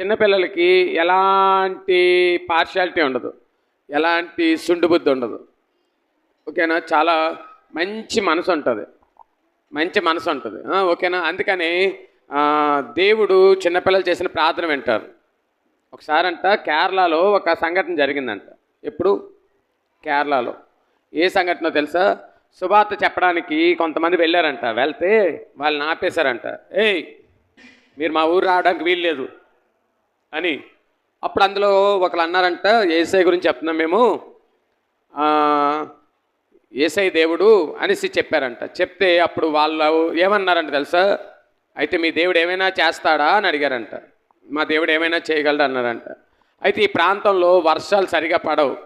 చిన్నపిల్లలకి ఎలాంటి పార్షాలిటీ ఉండదు. ఎలాంటి సుండుబుద్ధి ఉండదు. ఓకేనా? చాలా మంచి మనసు ఉంటుంది. మంచి మనసు ఉంటుంది. ఓకేనా? అందుకని దేవుడు చిన్నపిల్లలు చేసిన ప్రార్థన వింటారు. ఒకసారి అంట కేరళలో ఒక సంఘటన జరిగిందంట. ఎప్పుడు? కేరళలో. ఏ సంఘటన తెలుసా? శుభార్త చెప్పడానికి కొంతమంది వెళ్ళారంట. వెళ్తే వాళ్ళని ఆపేశారంట. ఏయ్ మీరు మా ఊరు రావడానికి వీల్లేదు. అని. అప్పుడు అందులో ఒకరు అన్నారంట ఏసై గురించి చెప్తున్నాం మేము. ఏసై దేవుడు అనేసి చెప్పారంట. చెప్తే అప్పుడు వాళ్ళు ఏమన్నారంట తెలుసా? అయితే మీ దేవుడు ఏమైనా చేస్తాడా అని అడిగారంట. మా దేవుడు ఏమైనా చేయగలడు అన్నారంట. అయితే ఈ ప్రాంతంలో వర్షాలు సరిగా పడవు.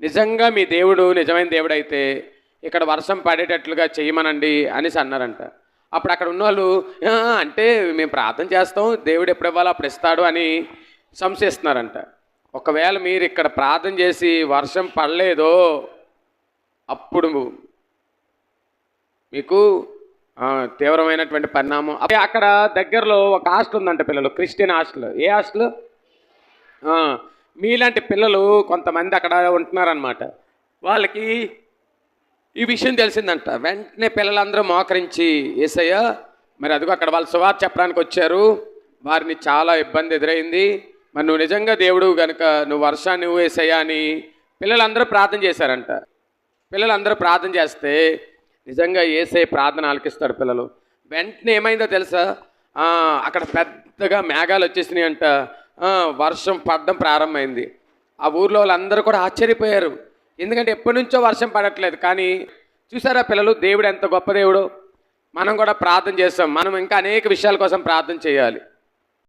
నిజంగా మీ దేవుడు నిజమైన దేవుడు అయితే ఇక్కడ వర్షం పడేటట్లుగా చేయమనండి అనేసి అన్నారంట. అప్పుడు అక్కడ ఉన్నవాళ్ళు అంటే మేము ప్రార్థన చేస్తాం దేవుడు ఎప్పుడు ఇవ్వాలో అప్పుడు ఇస్తాడు అని సంశయిస్తున్నారంట. ఒకవేళ మీరు ఇక్కడ ప్రార్థన చేసి వర్షం పడలేదో అప్పుడు మీకు తీవ్రమైనటువంటి పరిణామం. అదే అక్కడ దగ్గరలో ఒక హాస్టల్ ఉందంట పిల్లలు క్రిస్టియన్ హాస్టల్. ఏ హాస్టల్? మీలాంటి పిల్లలు కొంతమంది అక్కడ ఉంటున్నారనమాట వాళ్ళకి ఈ విషయం తెలిసిందంట. వెంటనే పిల్లలందరూ మోకరించి ఏసయ్య మరి అదిగో అక్కడ వాళ్ళు సువార్ చెప్పడానికి వచ్చారు. వారిని చాలా ఇబ్బంది ఎదురైంది. మరి నువ్వు నిజంగా దేవుడు కనుక నువ్వు వర్షాన్ని నువ్వు ఏసయ్యా అని పిల్లలందరూ ప్రార్థన చేశారంట. పిల్లలందరూ ప్రార్థన చేస్తే నిజంగా ఏసై ప్రార్థన ఆలకిస్తాడు పిల్లలు. వెంటనే ఏమైందో తెలుసా? అక్కడ పెద్దగా మేఘాలు వచ్చేసినాయి అంట వర్షం పడడం ప్రారంభమైంది. ఆ ఊర్లో వాళ్ళందరూ కూడా ఆశ్చర్యపోయారు. ఎందుకంటే ఎప్పటి నుంచో వర్షం పడట్లేదు. కానీ చూసారా పిల్లలు దేవుడు ఎంత గొప్ప దేవుడు. మనం కూడా ప్రార్థన చేస్తాం. మనం ఇంకా అనేక విషయాల కోసం ప్రార్థన చేయాలి.